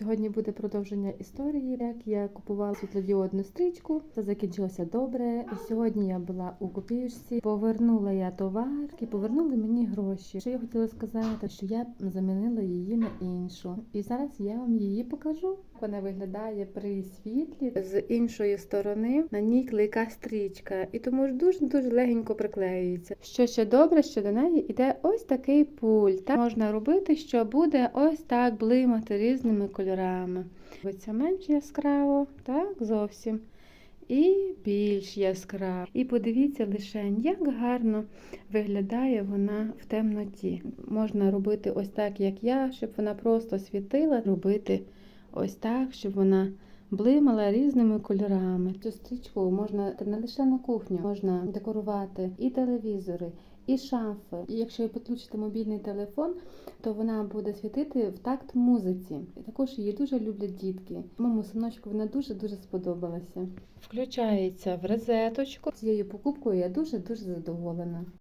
Сьогодні буде продовження історії, як я купувала світлодіодну стрічку. Це закінчилося добре. І сьогодні я була у копіюшці. Повернула я товар і повернули мені гроші. Що я хотіла сказати, що я замінила її на іншу. І зараз я вам її покажу. Вона виглядає при світлі з іншої сторони. На ній клейка стрічка, і тому ж дуже дуже легенько приклеюється. Що ще добре, що до неї йде ось такий пульт. Так можна робити, що буде ось так блимати різними кольорами. Це менш яскраво, так зовсім. І більш яскраво. І подивіться лише, як гарно виглядає вона в темноті. Можна робити ось так, як я, щоб вона просто світила, робити ось так, щоб вона блимала різними кольорами. Цю стрічку можна не лише на кухню, можна декорувати і телевізори, і шафи. І якщо підключити мобільний телефон, то вона буде світити в такт музиці. І також її дуже люблять дітки. Моєму синочку вона дуже дуже сподобалася. Включається в розеточку. Цією покупкою я дуже дуже задоволена.